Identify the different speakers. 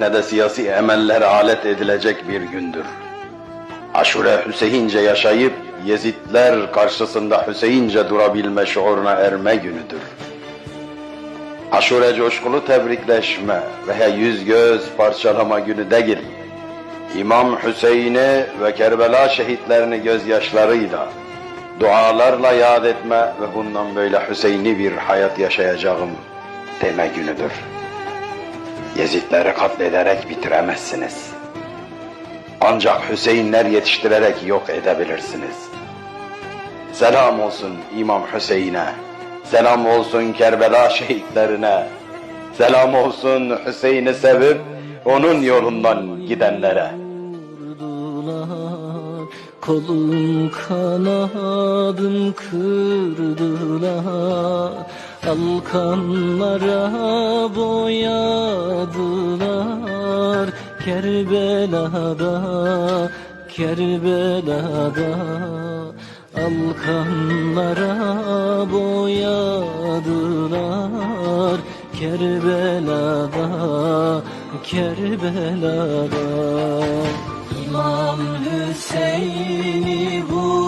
Speaker 1: ne de siyasi emellere alet edilecek bir gündür. Aşure Hüseyince yaşayıp Yezidler karşısında Hüseyince durabilme şuuruna erme günüdür. Aşure coşkulu tebrikleşme veya yüz göz parçalama günü değil. İmam Hüseyin'i ve Kerbela şehitlerini gözyaşlarıyla, dualarla yad etme ve bundan böyle Hüseyin'i bir hayat yaşayacağım deme günüdür. Yezidleri katlederek bitiremezsiniz. Ancak Hüseyinler yetiştirerek yok edebilirsiniz. Selam olsun İmam Hüseyin'e. Selam olsun Kerbela şehitlerine. Selam olsun Hüseyin'i sevip onun yolundan gidenlere.
Speaker 2: Kolum kanadım kırdılar Alkanlara boyadılar Kerbela'da, Kerbela'da. Alkanlara boyadılar Kerbela'da, Kerbela'da. İmam Hüseyin'i vurdular